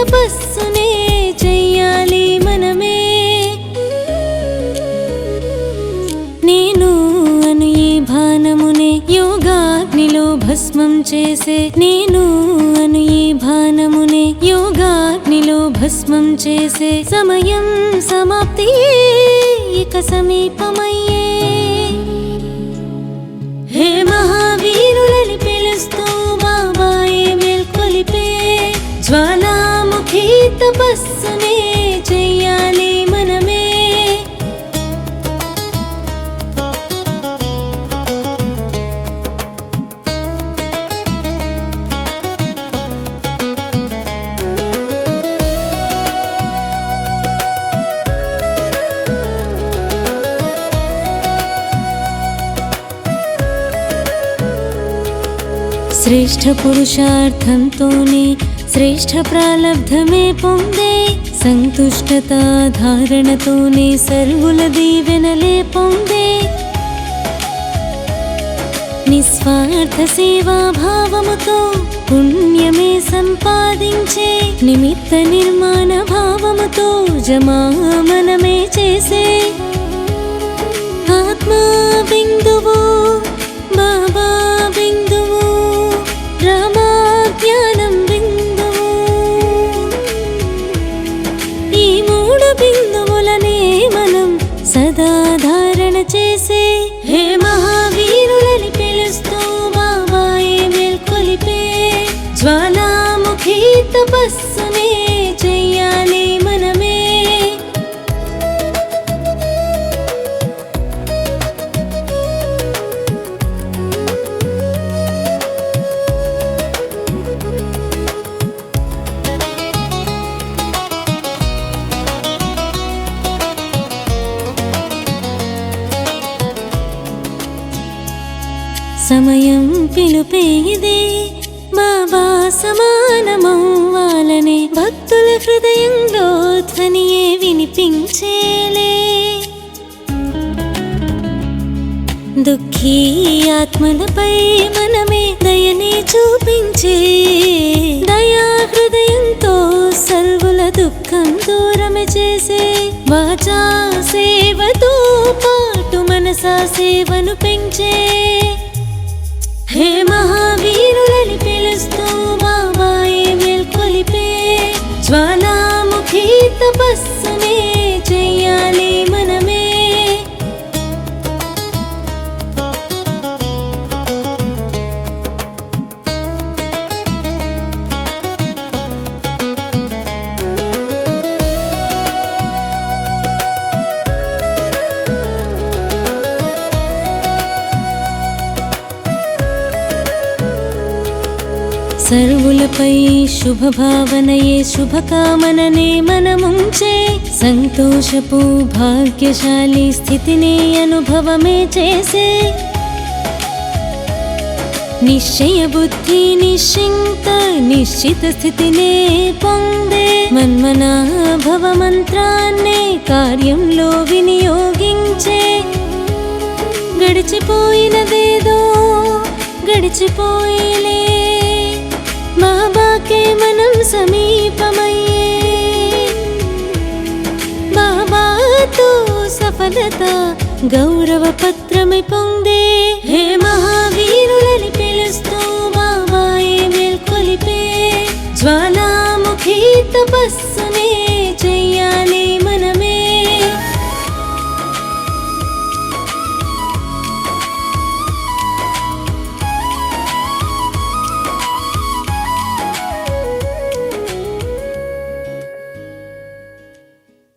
తపస్సునే చెయ్యాలి మనమే. నేను అను ఈ భానమునే యోగాగ్నిలో భస్మం చేసే. నేను అను ఈ భానమునే యోగాగ్నిలో భస్మం చేసే. సమయం సమాప్తి ఇక సమీపమయ్యే. తపస్సునే చెయ్యాలి మనమే. శ్రేష్ఠ పురుషార్థంతోనే శ్రేష్ఠ ప్రాలబ్ధమే పొందే సంతుష్టత ధారణతోనే సర్వుల దీవెనలే పొందే నిస్వార్థ సేవా భావముతో పుణ్యమే సంపాదించే నిమిత్త నిర్మాణ భావముతో జమా మనమే చేసే ఆత్మా బిందు బిందువులనే మనం సదా ధారణ చేసే. హే మహావీరులని పిలుస్తూ బాబాయే మేల్కొలిపే. జ్వాలాముఖి తపస్సు సమయం పిలుపే ఇదే బాబా సమానమవ్వాలనే భక్తుల హృదయంలో ధ్వనియే వినిపించేలే. దుఃఖీ ఆత్మలపై మనమే దయనే చూపించే. దయా హృదయంతో సర్వుల దుఃఖం దూరమే చేసే. వాచా సేవతో పాటు మనసా సేవను పెంచే. హే మహావీరులని సర్వులపై శుభభావనయే శుభకామననే మనముంచే. సంతోషపు భాగ్యశాలి స్థితిని అనుభవమే చేసే. నిశ్చయ బుద్ధి నిశ్చింత నిశ్చిత స్థితినే పొందే. మన్మనాభవ మంత్రాన్నే కార్యంలో వినియోగించే. గడిచిపోయినదేదో గడిచిపోయలే. బాబాకే మనం సమీపమయ్యే బాబాతో సఫలత గౌరవ పత్రమి పొందే. హే మహా